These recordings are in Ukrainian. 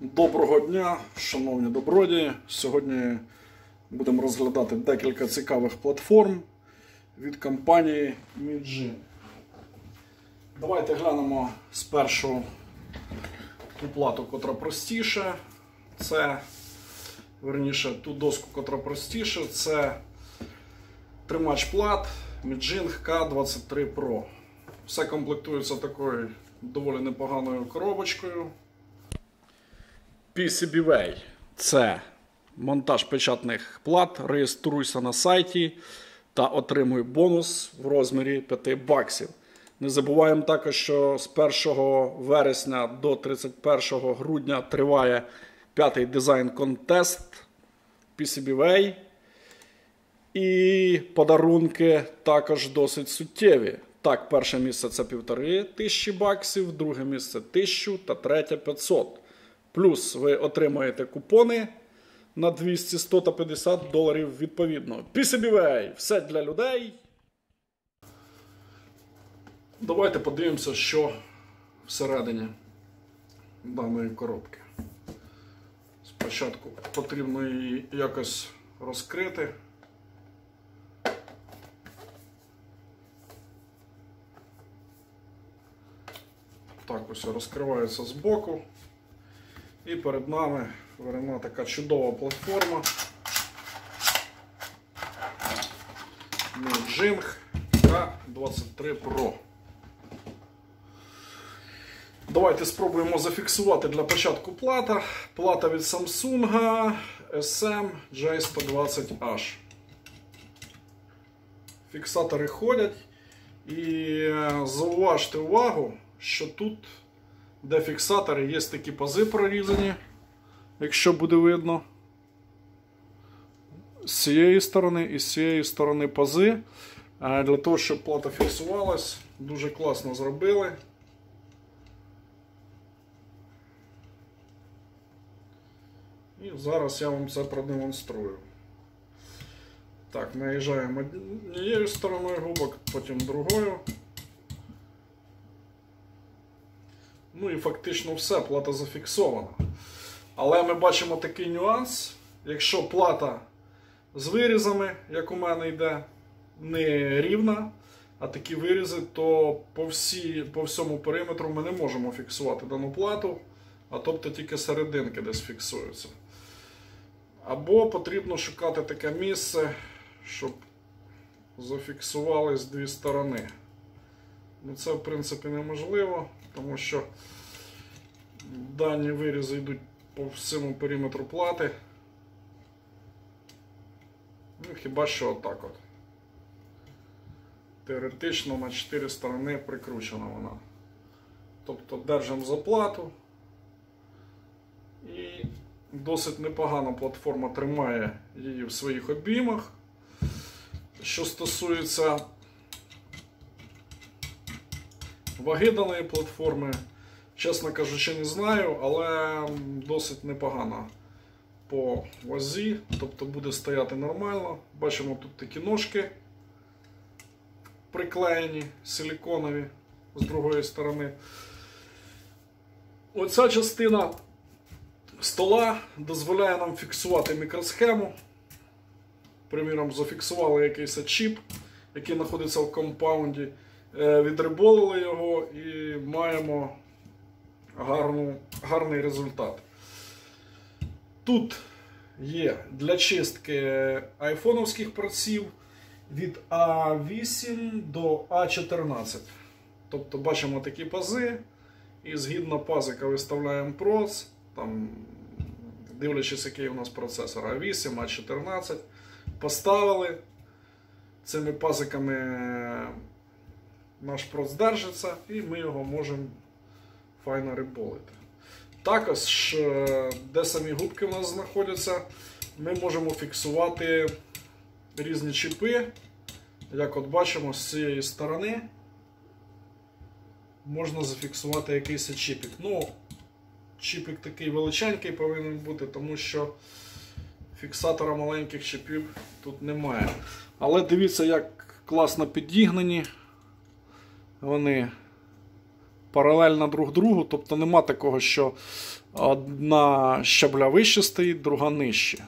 Доброго дня, шановні добродії. Сьогодні будемо розглядати декілька цікавих платформ від компанії Midji. Давайте глянемо спершу ту плату, котра простіша. Це, верніше, ту доску, котра простіша. Це тримач плат Midjing K23 Pro. Все комплектується такою доволі непоганою коробочкою. PCBWay – це монтаж печатних плат. Реєструйся на сайті та отримуй бонус в розмірі 5 баксів. Не забуваємо також, що з 1 вересня до 31 грудня триває п'ятий дизайн контест PCBWay. І подарунки також досить суттєві. Так, перше місце це півтори тисячі баксів, друге місце 1000 та третє 500. Плюс ви отримаєте купони на 200, 100 та 50 доларів відповідно. PCBWay. Все для людей. Давайте подивимося, що всередині даної коробки. Спочатку потрібно її якось розкрити. Так ось розкривається з боку. І перед нами верена така чудова платформа. Jing K23 Pro. Давайте спробуємо зафіксувати для початку плата. Плата від Samsung SM J120H. Фіксатори ходять. І зауважте увагу, що тут де фіксатори є такі пази прорізані, якщо буде видно. З цієї сторони і з цієї сторони пази. Для того, щоб плата фіксувалась, дуже класно зробили. І зараз я вам це продемонструю. Так, наїжджаємо однією стороною губок, потім другою. Ну і фактично все, плата зафіксована. Але ми бачимо такий нюанс. Якщо плата з вирізами, як у мене йде, не рівна, а такі вирізи, то по всі, по всьому периметру ми не можемо фіксувати дану плату, а тобто тільки серединки десь фіксуються. Або потрібно шукати таке місце, щоб зафіксували з дві сторони. Ну Це, в принципі, неможливо, тому що дані вирізи йдуть по всьому периметру плати. Ну, хіба що отак от. Теоретично на 4 сторони прикручена вона. Тобто держимо за плату. І досить непогана платформа тримає її в своїх обіймах. Що стосується ваги даної платформи, чесно кажучи, не знаю, але досить непогана по вазі, тобто буде стояти нормально. Бачимо тут такі ножки приклеєні, силіконові з другої сторони. Оця частина стола дозволяє нам фіксувати мікросхему. Приміром, зафіксували якийсь чіп, який знаходиться в компаунді, відриболили його і маємо гарну, гарний результат. Тут є для чистки айфоновських праців від А8 до А14. Тобто бачимо такі пази, і згідно пазика виставляємо проц, там, дивлячись, який у нас процесор А8, А14. Поставили цими пазиками наш проц держиться, і ми його можемо файно риболити. Також, де самі губки у нас знаходяться, ми можемо фіксувати різні чіпи. Як от бачимо, з цієї сторони можна зафіксувати якийсь чіпік. Ну, чіпік такий величенький повинен бути, тому що фіксатора маленьких чіпів тут немає. Але дивіться, як класно підігнані. Вони паралельно друг другу, тобто нема такого, що Одна щабля вище стоїть, друга нижче.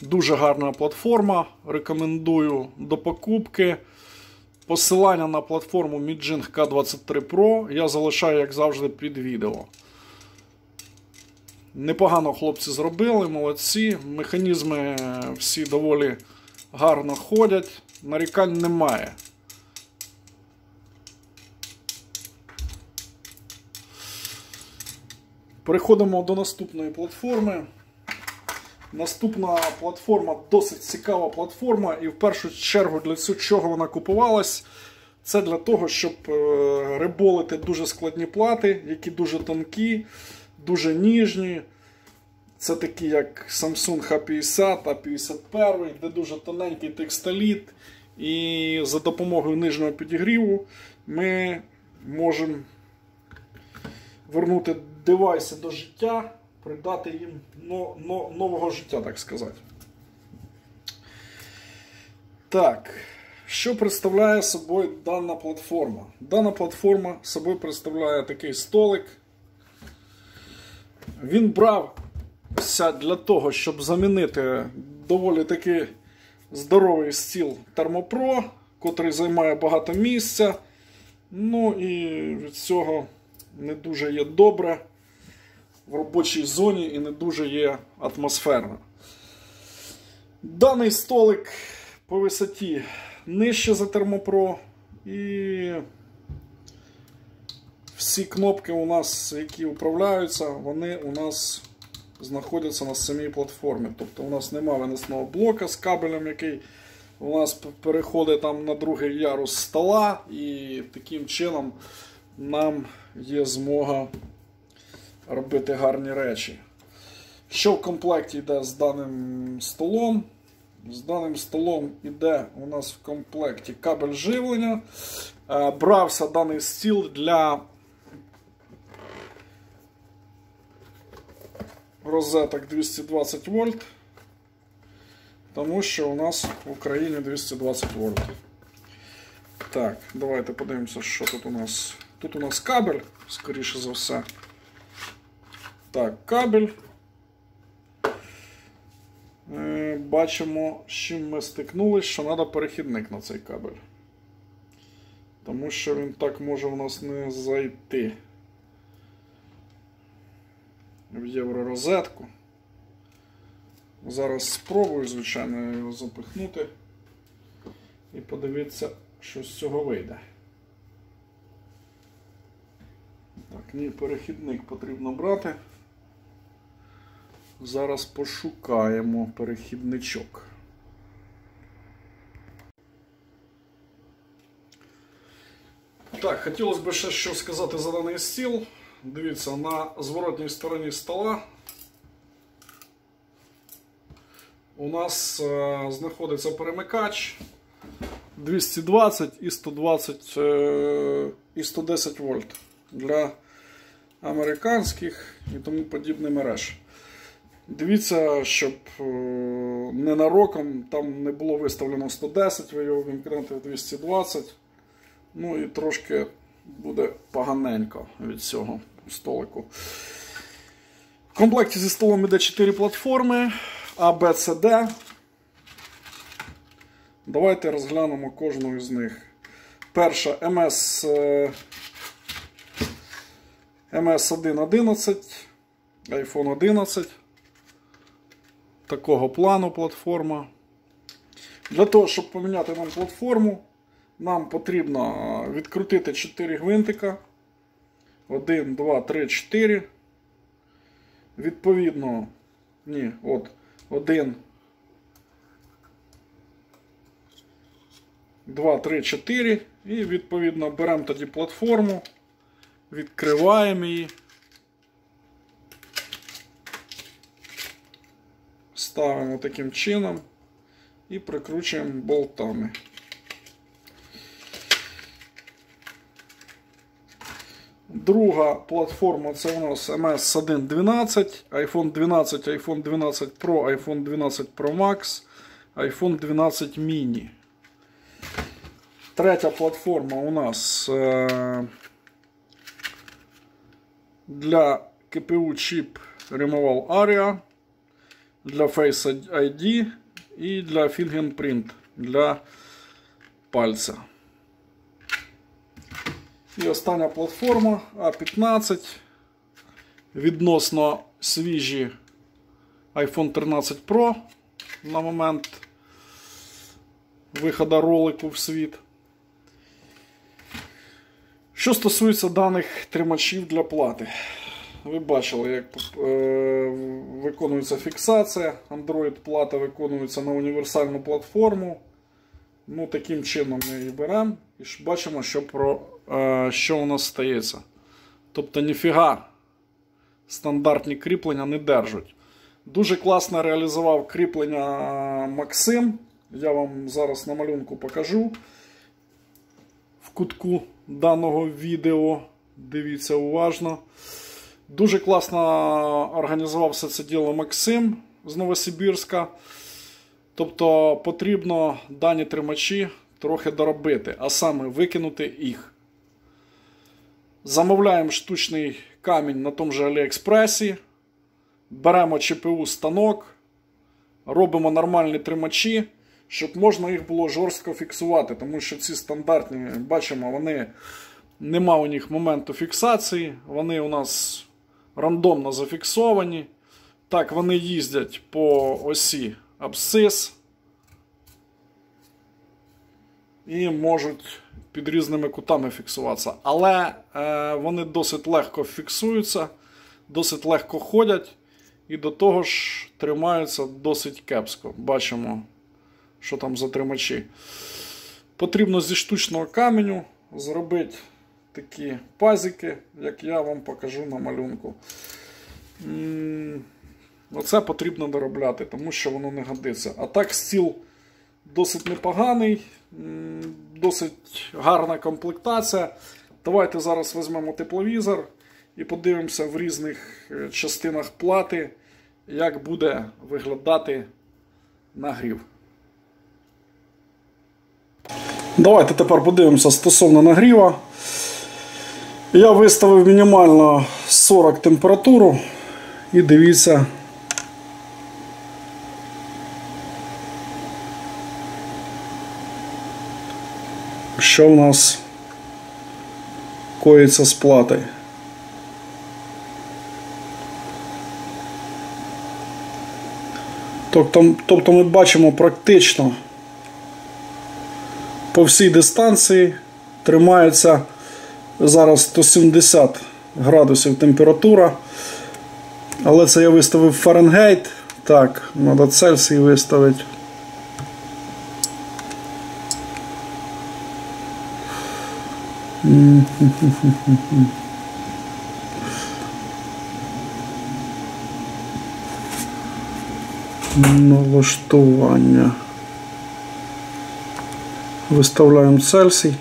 Дуже гарна платформа. Рекомендую до покупки. Посилання на платформу Midjing K23 Pro я залишаю, як завжди, під відео. Непогано хлопці зробили, молодці. Механізми всі доволі гарно ходять, нарікань немає. Переходимо до наступної платформи. Наступна платформа досить цікава платформа, і в першу чергу для чого вона купувалась. Це для того, щоб е, риболити дуже складні плати, які дуже тонкі, дуже ніжні. Це такі, як Samsung H50, A51, де дуже тоненький текстоліт. І за допомогою нижнього підігріву ми можемо вернути девайси до життя, придати їм нового життя, так сказати. Так, що представляє собою дана платформа? Дана платформа собою представляє такий столик. Він брався для того, щоб замінити доволі таки здоровий стіл Термопро, котрий займає багато місця. Ну і від цього не дуже є добре в робочій зоні і не дуже є атмосферно. Даний столик по висоті нижче за термопро, і всі кнопки у нас, які управляються, вони у нас знаходяться на самій платформі. Тобто у нас немає виносного блока з кабелем, який у нас переходить там на другий ярус стола, і таким чином нам є змога робити гарні речі. Що в комплекті йде з даним столом? З даним столом йде у нас в комплекті кабель живлення. Е, брався даний стіл для розеток 220 вольт, тому що у нас в Україні 220 вольт. Так, давайте подивимося, що тут у нас. Тут у нас кабель, скоріше за все. Так, кабель. Е, бачимо, з чим ми стикнулися, що треба перехідник на цей кабель. Тому що він так може в нас не зайти в євророзетку. Зараз спробую, звичайно, його запихнути і подивитися, що з цього вийде. Так, ні, перехідник потрібно брати. Зараз пошукаємо перехідничок. Так, хотілося б ще що сказати за даний стіл. Дивіться, на зворотній стороні стола у нас е, знаходиться перемикач 220 і 120 е, і 110 вольт для американських і тому подібних мереж. Дивіться, щоб е, ненароком там не було виставлено 110, ви його вимкнете в 220. Ну і трошки буде поганенько від цього столику. В комплекті зі столом іде 4 платформи A, B, C, D. Давайте розглянемо кожну з них. Перша MS MS111, iPhone 11 такого плану платформа. Для того, щоб поміняти нам платформу, нам потрібно відкрутити 4 гвинтика. 1, 2, 3, 4. Відповідно, ні, от, 1, 2, 3, 4. І відповідно беремо тоді платформу, відкриваємо її. Ставимо таким чином і прикручуємо болтами. Друга платформа це у нас MS1 12, iPhone 12, iPhone 12 Pro, iPhone 12 Pro Max, iPhone 12 mini. Третя платформа у нас е для КПУ чіп Removal Aria для Face ID і для Fingerprint для пальця. І остання платформа A15. Відносно свіжі iPhone 13 Pro на момент виходу ролику в світ. Що стосується даних тримачів для плати, ви бачили, як е, виконується фіксація. Android плата виконується на універсальну платформу. Ну, Таким чином ми її беремо і бачимо, що про, е, що у нас стається. Тобто, ніфіга стандартні кріплення не держать. Дуже класно реалізував кріплення Максим. Я вам зараз на малюнку покажу в кутку даного відео. Дивіться уважно. Дуже класно організував все це діло Максим з Новосибірська. Тобто потрібно дані тримачі трохи доробити, а саме викинути їх. Замовляємо штучний камінь на тому же Аліекспресі. Беремо ЧПУ станок, робимо нормальні тримачі, щоб можна їх було жорстко фіксувати. Тому що ці стандартні, бачимо, вони нема у них моменту фіксації, вони у нас рандомно зафіксовані. Так, вони їздять по осі абсцис і можуть під різними кутами фіксуватися. Але е, вони досить легко фіксуються, досить легко ходять і до того ж тримаються досить кепсько. Бачимо, що там за тримачі. Потрібно зі штучного каменю зробити такі пазики, як я вам покажу на малюнку. Оце потрібно доробляти, тому що воно не годиться. А так стіл досить непоганий, досить гарна комплектація. Давайте зараз візьмемо тепловізор і подивимося в різних е, частинах плати, як буде виглядати нагрів. Давайте тепер подивимося стосовно нагріва. Я виставив мінімально 40 температуру і дивіться. Що в нас коїться з платою. Тобто, тобто ми бачимо практично по всій дистанції тримається зараз 170 градусів температура. Але це я виставив Фаренгейт. Так, треба Цельсій виставити. Налаштування. Виставляємо Цельсій.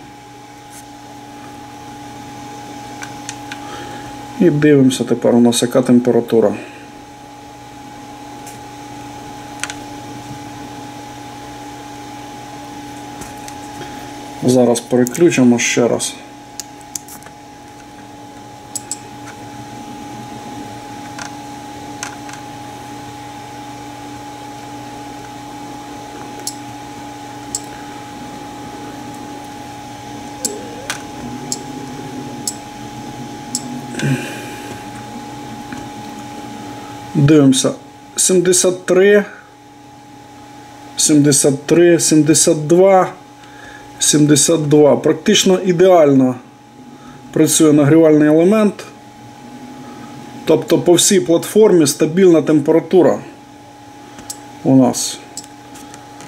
І дивимося тепер у нас яка температура. Зараз переключимо ще раз. Дивимося. 73, 73, 72, 72. Практично ідеально працює нагрівальний елемент. Тобто по всій платформі стабільна температура у нас.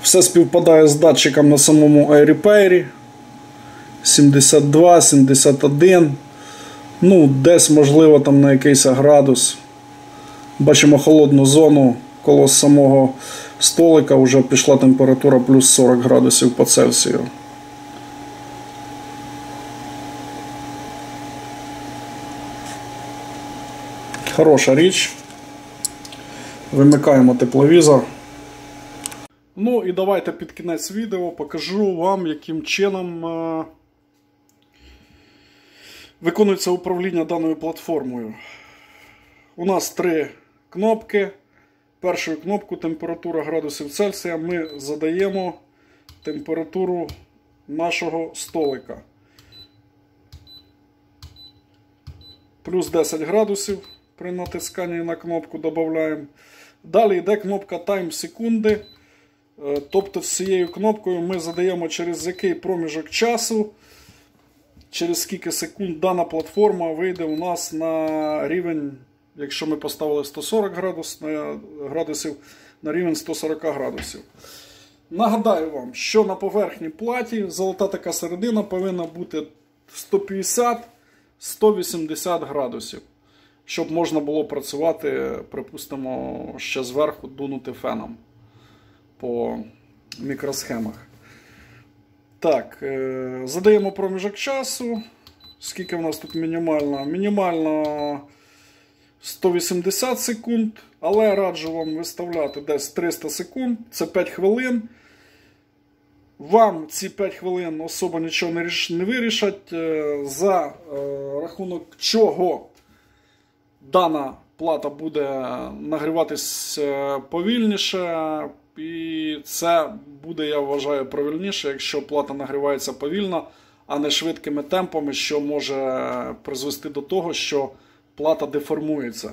Все співпадає з датчиком на самому AirRepair. 72, 71. Ну, десь, можливо, там на якийсь градус. Бачимо холодну зону коло самого столика вже пішла температура плюс 40 градусів по Цельсію. Хороша річ. Вимикаємо тепловізор. Ну і давайте під кінець відео покажу вам, яким чином е виконується управління даною платформою. у нас три кнопки. Першу кнопку температура градусів Цельсія ми задаємо температуру нашого столика. Плюс 10 градусів при натисканні на кнопку додаємо. Далі йде кнопка Time секунди. Е, Тобто з цією кнопкою ми задаємо через який проміжок часу, через скільки секунд дана платформа вийде у нас на рівень, якщо ми поставили 140 градус, градусів, на рівень 140 градусів. Нагадаю вам, що на поверхні платі золота така середина повинна бути 150-180 градусів, щоб можна було працювати, припустимо, ще зверху дунути феном по мікросхемах. Так, е, задаємо проміжок часу. Скільки в нас тут мінімально? Мінімально 180 секунд, але раджу вам виставляти десь 300 секунд, це 5 хвилин. Вам ці 5 хвилин особо нічого не, ріш... не вирішать, е, за е, рахунок чого дана плата буде нагріватись е, повільніше, і це буде, я вважаю, правильніше, якщо плата нагрівається повільно, а не швидкими темпами, що може призвести до того, що плата деформується.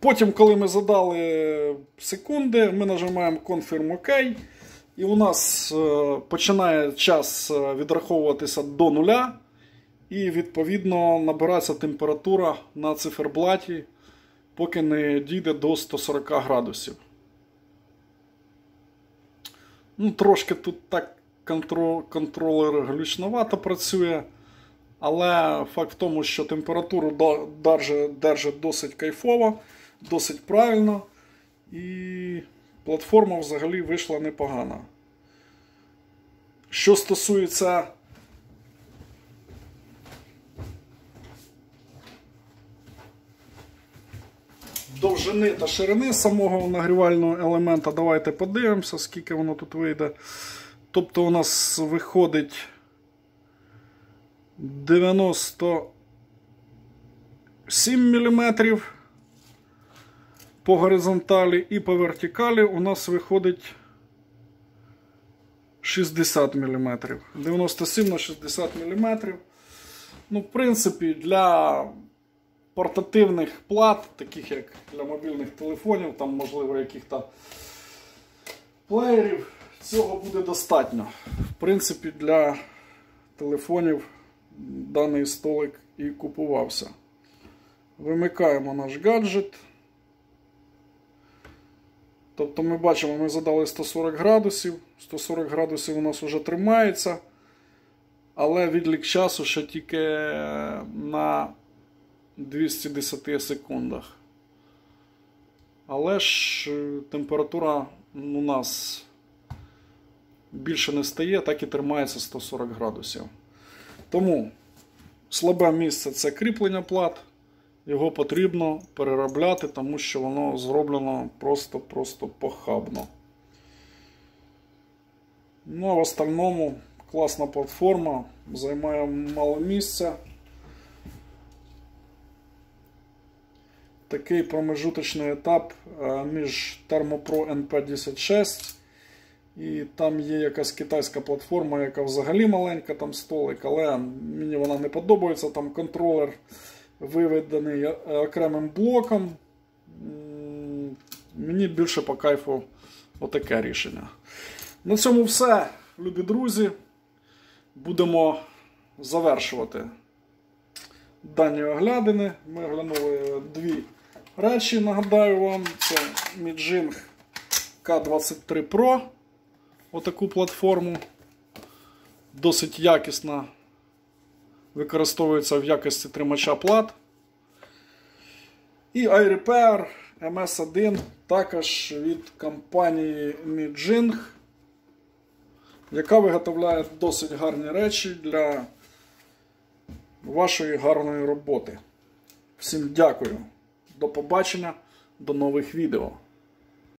Потім, коли ми задали секунди, ми нажимаємо Confirm OK. І у нас е, починає час е, відраховуватися до нуля. І відповідно набирається температура на циферблаті, поки не дійде до 140 градусів. Ну, Трошки тут так контролер глючновато працює. Але факт в тому, що температуру да- держи- держить досить кайфово, досить правильно. І платформа взагалі вийшла непогана. Що стосується довжини та ширини самого нагрівального елемента, давайте подивимося, скільки воно тут вийде. Тобто у нас виходить 97 мм по горизонталі і по вертикалі у нас виходить 60 мм. 97 на 60 мм. Ну, в принципі, для портативних плат, таких як для мобільних телефонів, там, можливо, яких-то плеєрів, цього буде достатньо. В принципі, для телефонів даний столик і купувався. Вимикаємо наш гаджет. Тобто ми бачимо, ми задали 140 градусів. 140 градусів у нас вже тримається. Але відлік часу ще тільки на 210 секундах. Але ж е, температура у нас більше не стає, так і тримається 140 градусів. Тому слабе місце це кріплення плат. Його потрібно переробляти, тому що воно зроблено просто-просто похабно. Ну, а в остальному класна платформа, займає мало місця. Такий промежуточний етап е, між Thermopro NP16 і там є якась китайська платформа, яка взагалі маленька, там столик, але мені вона не подобається. Там контролер виведений окремим блоком. Мені більше по кайфу отаке рішення. На цьому все, любі друзі. Будемо завершувати дані оглядини. Ми оглянули дві речі. Нагадаю вам, це Mijing K23 Pro. Отаку платформу. Досить якісна. Використовується в якості тримача плат. І iRepair MS1 також від компанії Mijing, яка виготовляє досить гарні речі для вашої гарної роботи. Всім дякую. До побачення, до нових відео.